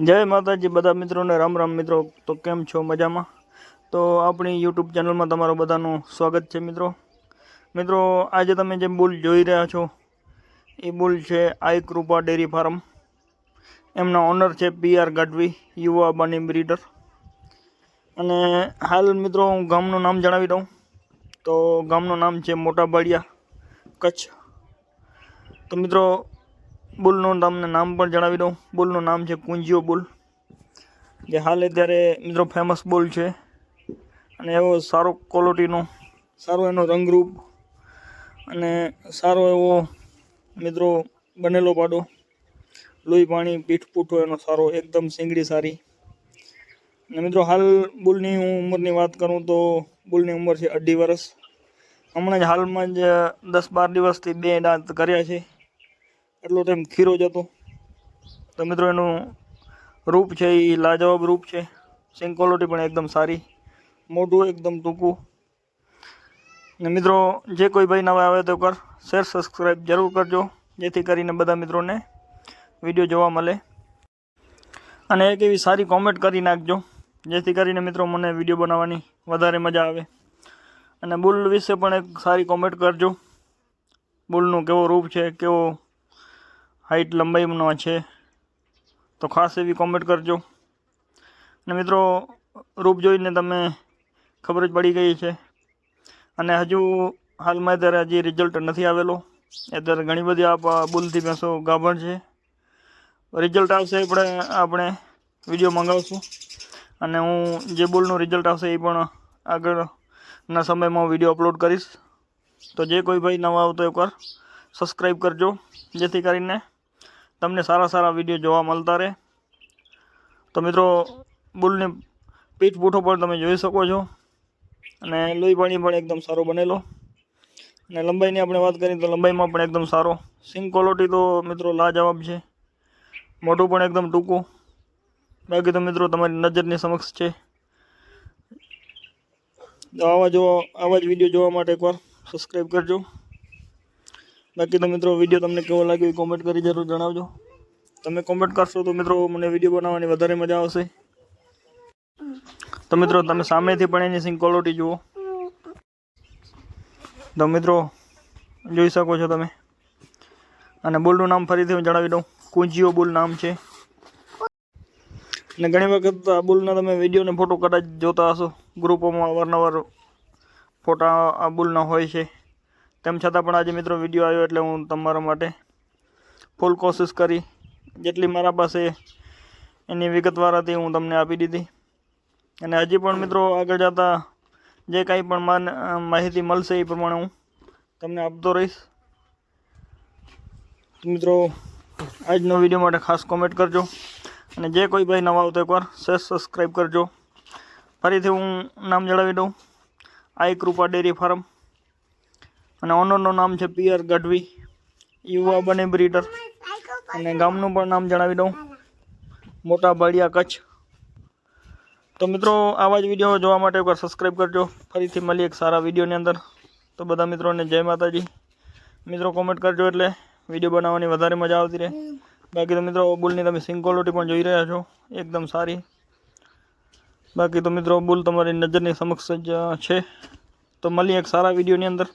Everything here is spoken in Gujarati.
જય માતાજી, બધા મિત્રોને રામ રામ મિત્રો. તો કેમ છો? મજામાં? તો આપણી યુટ્યુબ ચેનલમાં તમારું બધાનું સ્વાગત છે મિત્રો. મિત્રો, આજે તમે જે બુલ જોઈ રહ્યા છો, એ બુલ છે આઈ કૃપા ડેરી ફાર્મ. એમના ઓનર છે પી આર ગઢવી, યુવા બની બ્રીડર. અને હાલ મિત્રો, હું ગામનું નામ જણાવી દઉં. તો ગામનું નામ છે મોટા બાળિયા કચ્છ. તો મિત્રો બુલનું તમને નામ પણ જણાવી દઉં. બુલનું નામ છે કુંજીઓ બુલ. જે હાલ અત્યારે મિત્રો ફેમસ બુલ છે. અને એવો સારો ક્વોલિટીનો સારો એનો રંગરૂપ અને સારો એવો મિત્રો બનેલો પાડો. લોહી પાણી પીઠ પૂઠો એનો સારો, એકદમ સિંગડી સારી. અને મિત્રો હાલ બુલની હું ઉંમરની વાત કરું તો બુલની ઉંમર છે અઢી વર્ષ હમણાં જ હાલમાં જ દસ બાર દિવસથી બે દાંત કર્યા છે. એટલો ટાઈમ ખીરો જ હતો. તો મિત્રો એનું રૂપ છે એ લાજવાબ રૂપ છે. સિંગ ક્વોલિટી પણ એકદમ સારી, મોઢું એકદમ ટૂંકું. ને મિત્રો, જે કોઈ ભાઈ નવા આવે તો કર શેર સબસ્ક્રાઈબ જરૂર કરજો, જેથી કરીને બધા મિત્રોને વીડિયો જોવા મળે. અને એક એવી સારી કોમેન્ટ કરી નાખજો, જેથી કરીને મિત્રો મને વીડિયો બનાવવાની વધારે મજા આવે. અને બુલ વિશે પણ એક સારી કોમેન્ટ કરજો. બુલનું કેવો રૂપ છે, કેવો હાઈટ લંબાઈનો છે. તો ખાસ એવી કોમેન્ટ કરજો. અને મિત્રો, રૂપ જોઈને તમે ખબર જ પડી ગઈ છે. અને હજુ હાલમાં અત્યારે હજી રિઝલ્ટ નથી આવેલો. અત્યારે ઘણી બધી આ બુલથી ભેંસો ગાભણ છે. રિઝલ્ટ આવશે આપણે આપણે વીડિયો મંગાવશું. અને હું જે બુલનું રિઝલ્ટ આવશે એ પણ આગળના સમયમાં હું વીડિયો અપલોડ કરીશ. તો જે કોઈ ભાઈ નવા આવતો એકવાર સબસ્ક્રાઈબ કરજો. જેથી કરીને તમને સારા સારા વીડિયો જોવા મળતા રહે. તો મિત્રો, બુલની પીઠ પૂઠો પણ તમે જોઈ શકો છો. અને લોહી પાણી પણ એકદમ સારો બનેલો. અને લંબાઈની આપણે વાત કરીએ તો લંબાઈમાં પણ એકદમ સારો. સિંગ ક્વોલિટી તો મિત્રો લાજવાબ છે. મોઢું પણ એકદમ ટૂંકું. બાકી તો મિત્રો તમારી નજરની સમક્ષ છે. તો આવા જો આવા જ વીડિયો જોવા માટે એકવાર સબસ્ક્રાઈબ કરજો. બાકી તો મિત્રો વીડિયો તમને કેવો લાગ્યો એ કોમેન્ટ કરી જરૂર જણાવજો. તમે કોમેન્ટ કરશો તો મિત્રો મને વીડિયો બનાવવાની વધારે મજા આવશે. તો મિત્રો તમે સામેથી પણ એની સિંગ ક્વોલિટી જુઓ. તો મિત્રો જોઈ શકો છો તમે. અને બુલનું નામ ફરીથી હું જણાવી દઉં. કુંજીઓ બુલ નામ છે. અને ઘણી વખત આ બુલના તમે વીડિયો ને ફોટો કદાચ જોતા હશો. ગ્રુપોમાં અવારનવાર ફોટા આ બુલના હોય છે. તેમ છતાં પણ આજે મિત્રો વીડિયો આવ્યો એટલે હું તમારા માટે ફૂલ કોશિશ કરી જેટલી મારા પાસે એની વિગતવાર હતી હું તમને આપી દીધી. અને હજી પણ મિત્રો આગળ જતાં જે કાંઈ પણ માહિતી મળશે એ પ્રમાણે હું તમને આપતો રહીશ. મિત્રો, આજનો વીડિયો માટે ખાસ કોમેન્ટ કરજો. અને જે કોઈ ભાઈ નવા આવતો એકવાર શેર સબસ્ક્રાઈબ કરજો. ફરીથી હું નામ જણાવી દઉં. Aai Krupa dairy farm. અને ઓનરનું નામ છે પિયર ગઢવી, યુવા બને બ્રીડર. અને ગામનું પણ નામ જણાવી દઉં. મોટા ભાડિયા કચ્છ. તો મિત્રો, આવા જ વીડિયો જોવા માટે એકવાર સબસ્ક્રાઈબ કરજો. ફરીથી મળીએ એક સારા વિડીયોની અંદર. તો બધા મિત્રોને જય માતાજી. મિત્રો કોમેન્ટ કરજો એટલે વીડિયો બનાવવાની વધારે મજા આવતી રહે. બાકી તો મિત્રો, બુલની તમે સિંગોલોટી પણ જોઈ રહ્યા છો. એકદમ સારી. બાકી તો મિત્રો, બુલ તમારી નજરની સમક્ષ જ છે. તો મળીએ એક સારા વિડીયોની અંદર.